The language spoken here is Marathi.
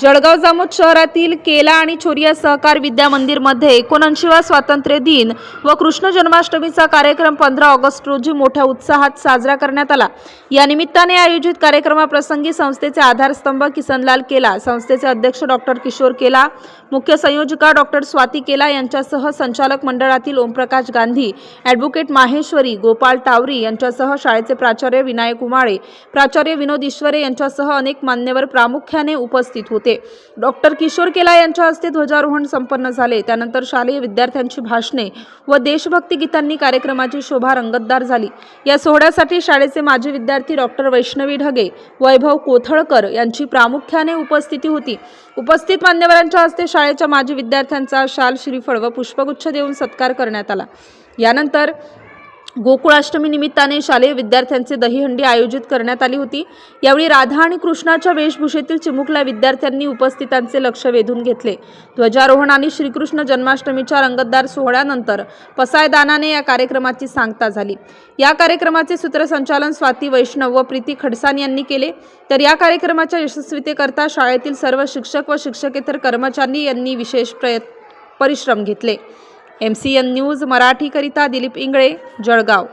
Jalgaon Jamod शहरातील केला आणि छोरिया सहकार विद्या मंदिरमध्ये एकोणऐंशीवा स्वातंत्र्य दिन व कृष्ण जन्माष्टमीचा कार्यक्रम पंधरा ऑगस्ट रोजी मोठ्या उत्साहात साजरा करण्यात आला. या निमित्ताने आयोजित कार्यक्रमाप्रसंगी संस्थेचे आधारस्तंभ किसनलाल केला संस्थेचे अध्यक्ष डॉक्टर किशोर केला मुख्य संयोजिका डॉक्टर स्वाती केला यांच्यासह संचालक मंडळातील ओमप्रकाश गांधी ॲडव्होकेट माहेश्वरी गोपाळ टावरी यांच्यासह शाळेचे प्राचार्य विनायक उमाळे प्राचार्य विनोद ईश्वरे यांच्यासह अनेक मान्यवर प्रामुख्याने उपस्थित होते. डॉक्टर किशोर केला यांच्या हस्ते ध्वजारोहण संपन्न झाले. त्यानंतर शालेय विद्यार्थ्यांची भाषणे व देशभक्ती गीतांनी कार्यक्रमाची शोभा रंगतदार झाली. या सोहळ्यासाठी शाळेचे माजी विद्यार्थी डॉक्टर वैष्णवी ढगे वैभव कोथळकर यांची प्रामुख्याने उपस्थिती होती. उपस्थित मान्यवरांच्या हस्ते शाळेच्या माजी विद्यार्थ्यांचा शाल श्रीफळ व पुष्पगुच्छ देऊन सत्कार करण्यात आला. यानंतर गोकुळाष्टमी निमित्ताने शालेय विद्यार्थ्यांचे दहीहंडी आयोजित करण्यात आली होती. यावेळी राधा आणि कृष्णाच्या वेशभूषेतील चिमुकल्या विद्यार्थ्यांनी उपस्थितांचे लक्ष वेधून घेतले. ध्वजारोहण आणि श्रीकृष्ण जन्माष्टमीच्या रंगतदार सोहळ्यानंतर पसायदानाने या कार्यक्रमाची सांगता झाली. या कार्यक्रमाचे सूत्रसंचालन स्वाती वैष्णव व प्रीती खडसान यांनी केले. तर या कार्यक्रमाच्या यशस्वीतेकरता शाळेतील सर्व शिक्षक व शिक्षकेतर कर्मचारी यांनी विशेष प्रयत् परिश्रम घेतले. एम सी एन न्यूज मराठीकरिता दिलीप इंगळे जळगाव.